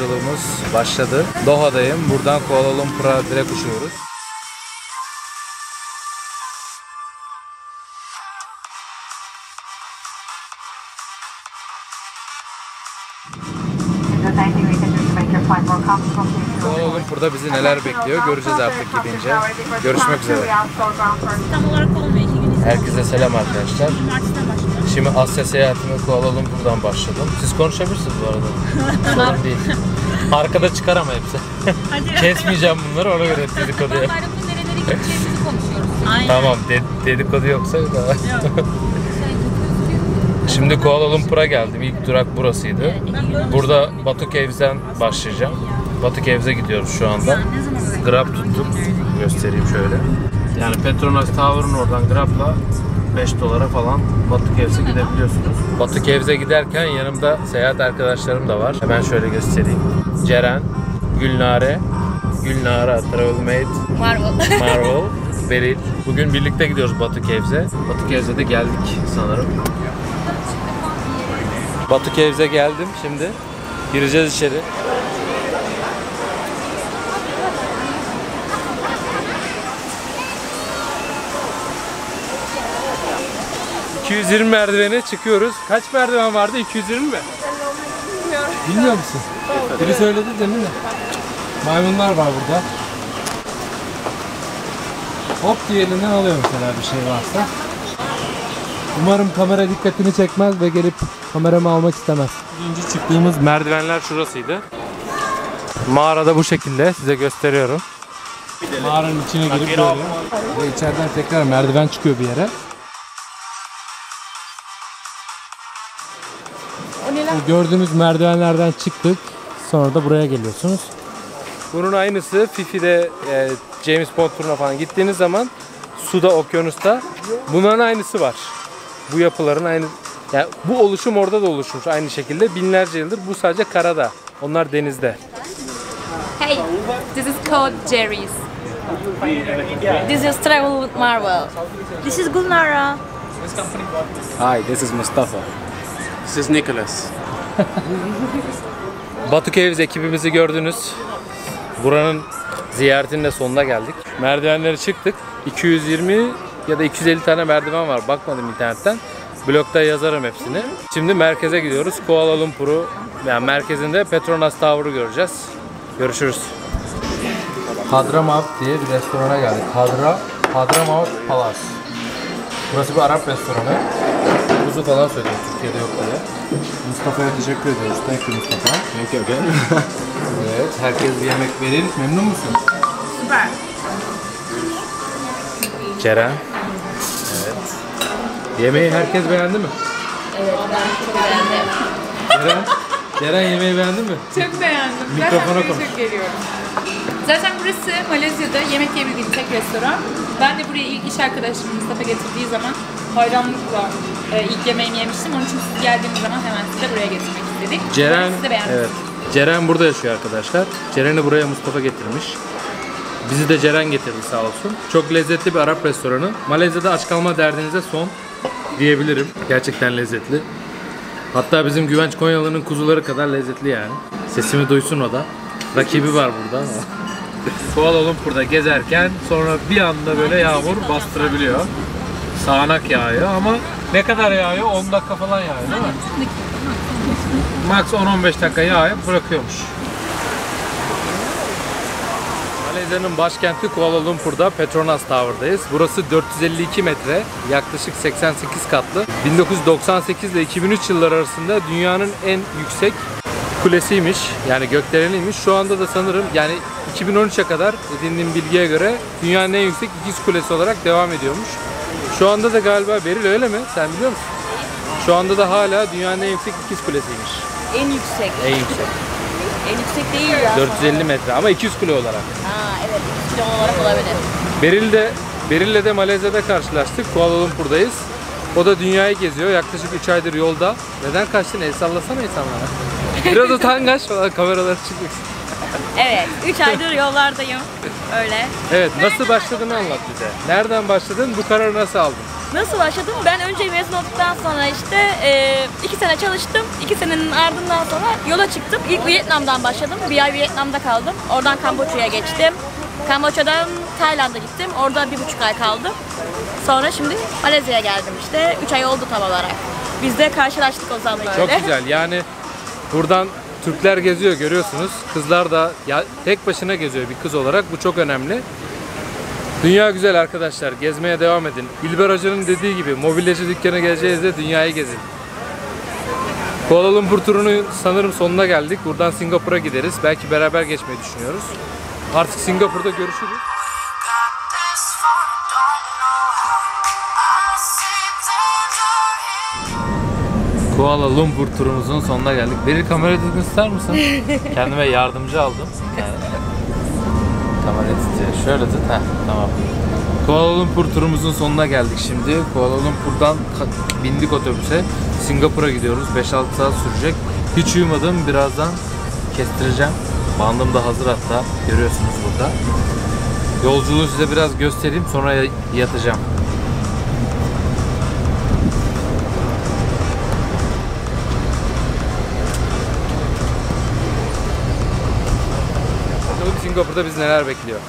yolculuğumuz başladı. Doha'dayım. Buradan Kuala Lumpur'a direkt uçuyoruz. Kuala Lumpur'da bizi neler bekliyor göreceğiz artık gidince. Görüşmek üzere. Herkese selam arkadaşlar. Şimdi Asya seyahatime Kuala Lumpur'dan başladım. Siz konuşabilirsiniz bu arada. Sorun değil. Arkada çıkar ama hepsi. Hadi. Kesmeyeceğim bunları ona göre dedikodu yap. Bayramda nerelere gideceğimizi konuşuyoruz. Aynen. Tamam de- dedikodu yoksa da. Yok. Şey. Şimdi Kuala Lumpur'a geldim. İlk durak burasıydı. Burada Batu Caves'den başlayacağım. Batu Caves'e gidiyoruz şu anda. Grab tuttuk. Göstereyim şöyle. Yani Petronas Tower'ın oradan Grab'la 5 dolara falan Batu Caves'e gidebiliyorsunuz. Batu Caves'e giderken yanımda seyahat arkadaşlarım da var. Hemen şöyle göstereyim. Ceren, Gülnare, Gülnare Travelmate, Marvel. Marvel, Beril. Bugün birlikte gidiyoruz Batu Caves'e. Batu Caves'e de geldik sanırım. Batu Caves'e geldim şimdi. Gireceğiz içeri. ...220 merdivene çıkıyoruz. Kaç merdiven vardı? 220 mi? Bilmiyorum. Bilmiyor musun? Biri söyledi değil mi? Maymunlar var burada. Hop diye elinden alıyor mesela bir şey varsa. Umarım kamera dikkatini çekmez ve gelip kameramı almak istemez. Önce çıktığımız merdivenler şurasıydı. Mağarada bu şekilde size gösteriyorum. Mağaranın içine girip böyle ve içeriden tekrar merdiven çıkıyor bir yere. Gördüğünüz merdivenlerden çıktık. Sonra da buraya geliyorsunuz. Bunun aynısı Fifi'de e, James Bond turuna falan gittiğiniz zaman suda, okyanusta bunların aynısı var. Bu yapıların aynı yani bu oluşum orada da oluşmuş aynı şekilde binlerce yıldır. Bu sadece karada. Onlar denizde. Hey, this is called Jerry's. This is Travel with Marvel. This is Gulnara. Hi, this is Mustafa. This is Nicholas. Batu Caves ekibimizi gördünüz. Buranın ziyaretinin de sonuna geldik. Merdivenleri çıktık. 220 ya da 250 tane merdiven var. Bakmadım internetten. Blogda yazarım hepsini. Şimdi merkeze gidiyoruz. Kuala Lumpur'u yani merkezinde Petronas Tower'ı göreceğiz. Görüşürüz. Hadramaut diye bir restorana geldik. Hadra, Hadramaut Palace. Burası bir Arap restoranı. Kuzu falan söylüyor. Türkiye'de yok diye. Mustafa'ya teşekkür ediyoruz. Thank you Mustafa. Thank you again. Evet, herkes bir yemek verir. Memnun musun? Süper. Ceren. Evet. Yemeği herkes beğendi mi? Evet, ben çok beğendim. Ceren, Ceren yemeği beğendi mi? Çok beğendim. Mikrofona konuş. buraya çok geliyorum. Zaten burası Malezya'da yemek yiyebildiğim tek restoran. Ben de buraya ilk iş arkadaşım Mustafa getirdiği zaman hayranlıkla e, ilk yemeğimi yemiştim. Onun için siz geldiğiniz zaman hemen size buraya getirmek istedik. Ceren, Umarım siz de beğendiniz. evet. Ceren burada yaşıyor arkadaşlar. Ceren'i buraya Mustafa getirmiş. Bizi de Ceren getirdi sağ olsun. Çok lezzetli bir Arap restoranı. Malezya'da aç kalma derdinize son diyebilirim. Gerçekten lezzetli. Hatta bizim Güvenç Konyalı'nın kuzuları kadar lezzetli yani. Sesimi duysun o da. Rakibi var burada. Kuala Lumpur'da gezerken sonra bir anda böyle yağmur bastırabiliyor. Sağanak yağıyor ama ne kadar yağıyor? 10 dakika falan yağıyor değil mi? Max 10-15 dakika yağıp bırakıyormuş. Malezya'nın başkenti Kuala Lumpur'da Petronas Tower'dayız. Burası 452 metre, yaklaşık 88 katlı. 1998 ile 2003 yılları arasında dünyanın en yüksek kulesiymiş. Yani gökdeleniymiş. Şu anda da sanırım yani 2013'e kadar edindiğim bilgiye göre dünyanın en yüksek ikiz kulesi olarak devam ediyormuş. Şu anda da galiba Beril öyle mi? Sen biliyor musun? Şu anda da hala dünyanın en yüksek ikiz kulesiymiş. En yüksek. En yüksek. En yüksek değil ya. 450 metre ama 200 kule olarak. Ha evet, 2 kilo olarak olabilir. Beril de Beril'le de Malezya'da karşılaştık. Kuala Lumpur'dayız. O da dünyayı geziyor. Yaklaşık 3 aydır yolda. Neden kaçtın? El sallasana insanlara. Biraz utangaç falan kameralar çıkmak. Evet, 3 aydır yollardayım. Öyle. Evet nasıl başladığını anlat bize. Nereden başladın? Bu kararı nasıl aldın? Nasıl başladım? Ben önce mezun olduktan sonra işte 2 sene çalıştım. 2 senenin ardından sonra yola çıktım. İlk Vietnam'dan başladım. Bir ay Vietnam'da kaldım. Oradan Kamboçya'ya geçtim. Kamboçya'dan Tayland'a gittim. Orada bir buçuk ay kaldım. Sonra şimdi Malezya'ya geldim işte. 3 ay oldu tam olarak. Biz de karşılaştık o zaman böyle. Çok güzel. Yani buradan Türkler geziyor görüyorsunuz. Kızlar da ya tek başına geziyor bir kız olarak. Bu çok önemli. Dünya güzel arkadaşlar. Gezmeye devam edin. İlber Hoca'nın dediği gibi mobilyacı dükkanı geleceğiz dünyayı gezin. Kuala Lumpur turunu sanırım sonuna geldik. Buradan Singapur'a gideriz. Belki beraber geçmeyi düşünüyoruz. Artık Singapur'da görüşürüz. Kuala Lumpur turumuzun sonuna geldik. Beri kamera düzgün ister misin? Kendime yardımcı aldım. Kamera titriyor. Şöyle tut. Heh, tamam. Kuala Lumpur turumuzun sonuna geldik şimdi. Kuala Lumpur'dan bindik otobüse. Singapur'a gidiyoruz. 5-6 saat sürecek. Hiç uyumadım. Birazdan kestireceğim. Bandım da hazır hatta. Görüyorsunuz burada. Yolculuğu size biraz göstereyim. Sonra ya- yatacağım. Singapur'da biz neler bekliyor.